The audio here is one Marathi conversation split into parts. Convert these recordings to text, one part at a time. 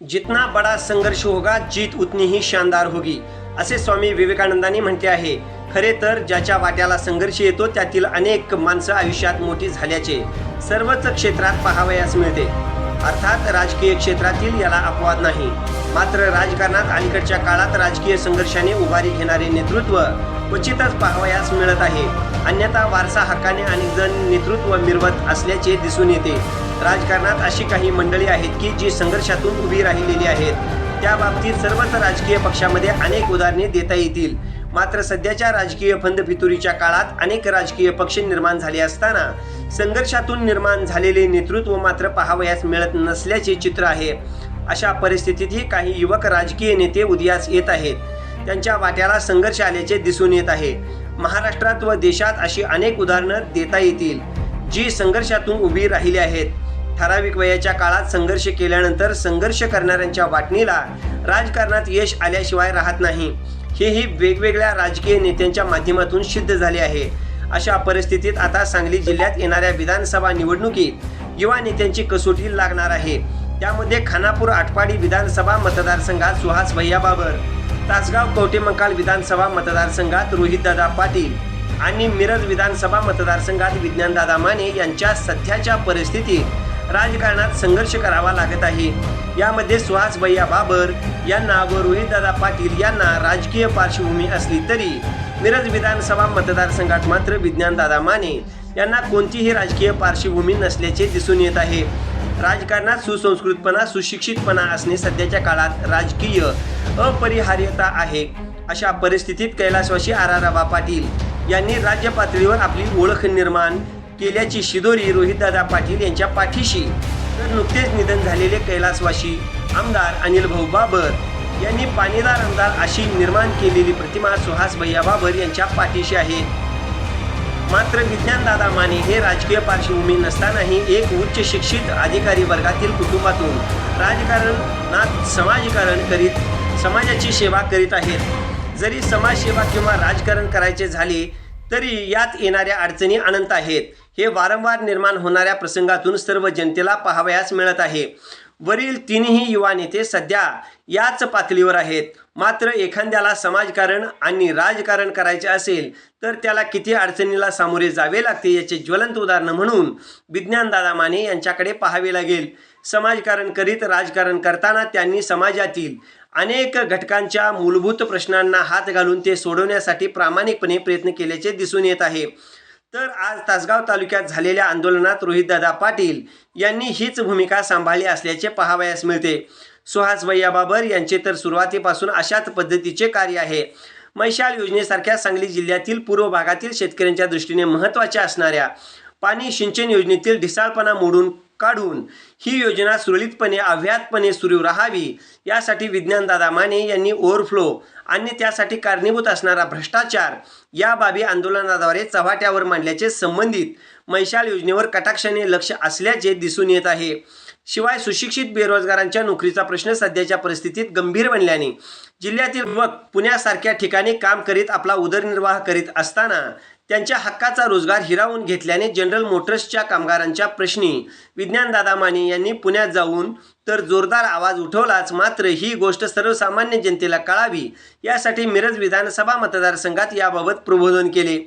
जितना बडा संघर्ष होगा जीत उतनी ही शानदार होगी असे स्वामी विवेकानंदांनी म्हटले आहे. खरे तर ज्याच्या वाट्याला संघर्ष येतो त्यातील अनेक माणसं आयुष्यात मोठी झाल्याचे सर्वच क्षेत्रात पाहावयास मिळते. अर्थात राजकीय क्षेत्रातील याला अपवाद नाही. मात्र राजकारणात अलीकडच्या काळात राजकीय संघर्षाने उभारी घेणारे नेतृत्व क्वचितच पाहावयास मिळत आहे. अन्यथा वारसा हक्काने आणि जण नेतृत्व मिरवत असल्याचे दिसून येते. राजकारणात अशी काही मंडळी आहेत की जी संघर्षातून उभी राहिलेली आहेत. त्या बाबतीत सर्वच राजकीय पक्षामध्ये अनेक उदाहरणे देता येतील. मात्र सध्याच्या राजकीय फंदफितुरीच्या काळात अनेक राजकीय पक्ष निर्माण झाले असताना संघर्षातून निर्माण झालेले नेतृत्व मात्र पाहावयास मिळत नसल्याचे चित्र आहे. अशा परिस्थितीतही काही युवक राजकीय नेते उदयास येत आहेत. त्यांच्या वाट्याला संघर्ष आल्याचे दिसून येत आहे. महाराष्ट्रात व देशात अशी अनेक उदाहरणं देता येतील जी संघर्षातून उभी राहिली आहेत. ठराविक वयाच्या काळात संघर्ष केल्यानंतर संघर्ष करणाऱ्यांच्या वाटणीला राजकारणात यश आल्याशिवाय राहत नाही. हेही वेगवेगळ्या राजकीय नेत्यांच्या माध्यमातून सिद्ध झाले आहे. अशा परिस्थितीत आता सांगली जिल्ह्यात येणाऱ्या विधानसभा निवडणुकीत युवा नेत्यांची कसोटी लागणार आहे. त्यामध्ये खानापूर आटपाडी विधानसभा मतदारसंघात सुहास भैया बाबर तासगाव कवटेमंकाळ विधानसभा मतदारसंघात रोहितदादा पाटील आणि मिरज विधानसभा मतदारसंघात विज्ञानदादा माने यांच्या सध्याच्या परिस्थितीत राजकारणात संघर्ष करावा लागत आहे. यामध्ये सुहास भैया बाबर यांना व रोहितदादा पाटील यांना राजकीय पार्श्वभूमी असली तरी मिरज विधानसभा मतदारसंघात मात्र विज्ञानदादा माने यांना कोणतीही राजकीय पार्श्वभूमी नसल्याचे दिसून येत आहे. राजकारणात सुसंस्कृतपणा सुशिक्षितपणा असणे सध्याच्या काळात राजकीय अपरिहार्यता आहे. अशा परिस्थितीत कैलासवासी आराराबा पाटील यांनी राज्य पातळीवर आपली ओळख निर्माण केल्याची शिदोरी रोहितदादा पाटील यांच्या पाठीशी. तर नुकतेच निधन झालेले कैलासवासी आमदार अनिल भाऊ बाबर यांनी पाणीदार आमदार अशी निर्माण केलेली प्रतिमा सुहास भैया बाबर यांच्या पाठीशी आहे. मात्र विज्ञानदादा माने हे राजकीय पार्श्वभूमी नसतानाही एक उच्च शिक्षित अधिकारी वर्गातील कुटुंबातून राजकारणात समाजकारण करीत समाजाची सेवा करीत आहेत. जरी समाजसेवा किंवा राजकारण करायचे झाले तरी यात येणाऱ्या अडचणी अनंत आहेत. हे वारंवार निर्माण होणाऱ्या प्रसंगातून सर्व जनतेला पाहावयास मिळत आहे. वरील तीनही युवा नेते सध्या याच पातळीवर आहेत. मात्र एखाद्याला समाजकारण आणि राजकारण करायचे असेल तर त्याला किती अडचणीला सामोरे जावे लागते याचे ज्वलंत उदाहरण म्हणून विज्ञानदादा माने यांच्याकडे पाहावे लागेल. समाजकारण करीत राजकारण करताना त्यांनी समाजातील अनेक घटकांच्या मूलभूत प्रश्नांना हात घालून ते सोडवण्यासाठी प्रामाणिकपणे प्रयत्न केल्याचे दिसून येत आहे. तर आज तासगाव तालुक्यात झालेल्या आंदोलनात रोहितदादा पाटील यांनी हीच भूमिका सांभाळली असल्याचे पाहावयास मिळते. सुहास भैया बाबर यांचे तर सुरुवातीपासून अशाच पद्धतीचे कार्य आहे. मैशाल योजनेसारख्या सांगली जिल्ह्यातील पूर्व भागातील शेतकऱ्यांच्या दृष्टीने महत्त्वाच्या असणाऱ्या पाणी सिंचन योजनेतील ढिसाळपणा मोडून काढून ही योजना सुरळीतपणे अव्याहतपणे सुरू राहावी यासाठी विज्ञानदादा माने यांनी ओव्हरफ्लो आणि त्यासाठी कारणीभूत असणारा भ्रष्टाचार या बाबी आंदोलनाद्वारे चव्हाट्यावर मांडल्याचे संबंधित मैशाल योजनेवर कटाक्षाने लक्ष असल्याचे दिसून येत आहे. शिवाय सुशिक्षित बेरोजगारांच्या नोकरीचा प्रश्न सध्याच्या परिस्थितीत गंभीर बनल्याने जिल्ह्यातील युवक पुण्यासारख्या ठिकाणी काम करीत आपला उदरनिर्वाह करीत असताना त्यांच्या हक्काचा रोजगार हिरावून घेतल्याने जनरल मोटर्सच्या कामगारांच्या प्रश्नी विज्ञानदादा माने यांनी पुण्यात जाऊन तर जोरदार आवाज उठवलाच मात्र ही गोष्ट सर्वसामान्य जनतेला कळावी यासाठी मिरज विधानसभा मतदारसंघात याबाबत प्रबोधन केले.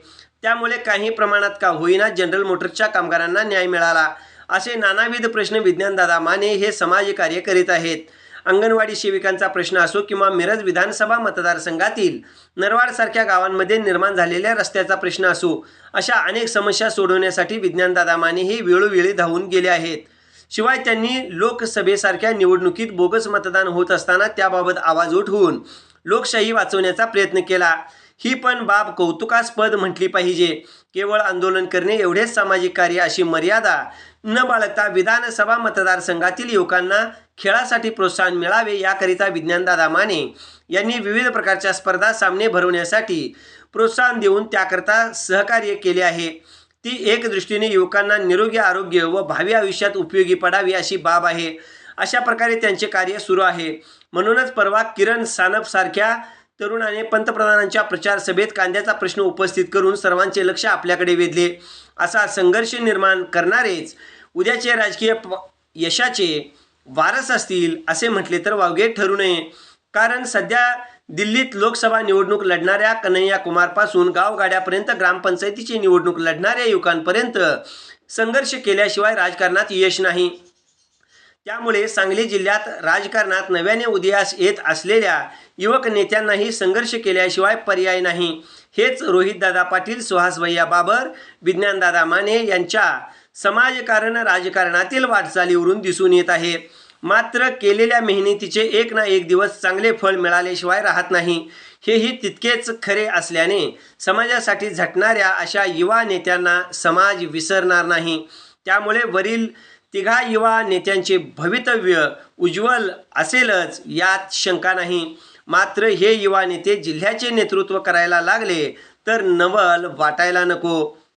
त्यामुळे काही प्रमाणात का होईना जनरल मोटर्सच्या कामगारांना न्याय मिळाला. असे नानाविध प्रश्न विज्ञानदादा माने हे समाजकार्य करीत आहेत. अंगणवाडी सेविकांचा प्रश्न असो किंवा मिरज विधानसभा मतदारसंघातील नरवाडसारख्या गावांमध्ये निर्माण झालेल्या रस्त्याचा प्रश्न असो अशा अनेक समस्या सोडवण्यासाठी विज्ञानदादा माने हे वेळोवेळी धावून गेले आहेत. शिवाय त्यांनी लोकसभेसारख्या निवडणुकीत बोगस मतदान होत असताना त्याबाबत आवाज उठवून लोकशाही वाचवण्याचा प्रयत्न केला. ही पण बाब कौतुकास्पद म्हटली पाहिजे. केवळ आंदोलन करणे एवढेच सामाजिक कार्य अशी मर्यादा न बाळगता विधानसभा मतदारसंघातील युवकांना खेळासाठी प्रोत्साहन मिळावे याकरिता विज्ञानदादा माने यांनी विविध प्रकारच्या स्पर्धा सामने भरवण्यासाठी प्रोत्साहन देऊन त्याकरता सहकार्य केले आहे. ती एक दृष्टीने युवकांना निरोगी आरोग्य व भावी आयुष्यात उपयोगी पडावी अशी बाब आहे. अशा प्रकारे त्यांचे कार्य सुरू आहे. म्हणूनच परवा किरण सानपसारख्या तरुणाने पंतप्रधानांच्या प्रचार सभेत कांद्याचा प्रश्न उपस्थित करून सर्वांचे लक्ष आपल्याकडे वेधले. असा संघर्ष निर्माण करणारेच उद्याचे राजकीय प- यशाचे वारस असतील असे म्हटले तर वावगे ठरू नये. कारण सध्या दिल्लीत लोकसभा निवडणूक लढणाऱ्या कन्हैया कुमारपासून गावगाड्यापर्यंत ग्रामपंचायतीची निवडणूक लढणाऱ्या युवकांपर्यंत संघर्ष केल्याशिवाय राजकारणात यश नाही. त्यामुळे सांगली जिल्ह्यात राजकारणात नव्याने उदयास येत असलेल्या युवक नेत्यांनाही संघर्ष केल्याशिवाय पर्याय नाही. हेच रोहितदादा पाटील सुहास भैया बाबर विज्ञानदादा माने यांच्या समाजकारण राजकारणातील वाटचालीवरून दिसून येत आहे. मात्र केलेल्या मेहनतीचे एक ना एक दिवस चांगले फळ मिळाल्याशिवाय राहत नाही. हेही तितकेच खरे असल्याने समाजासाठी झटणाऱ्या अशा युवा नेत्यांना समाज विसरणार नाही. त्यामुळे वरील तिघा युवा नेत्यांचे भवितव्य उज्ज्वल असेलच यात शंका नाही. मात्र हे युवा नेते जिल्ह्याचे नेतृत्व करायला लागले तर नवल वाटायला नको.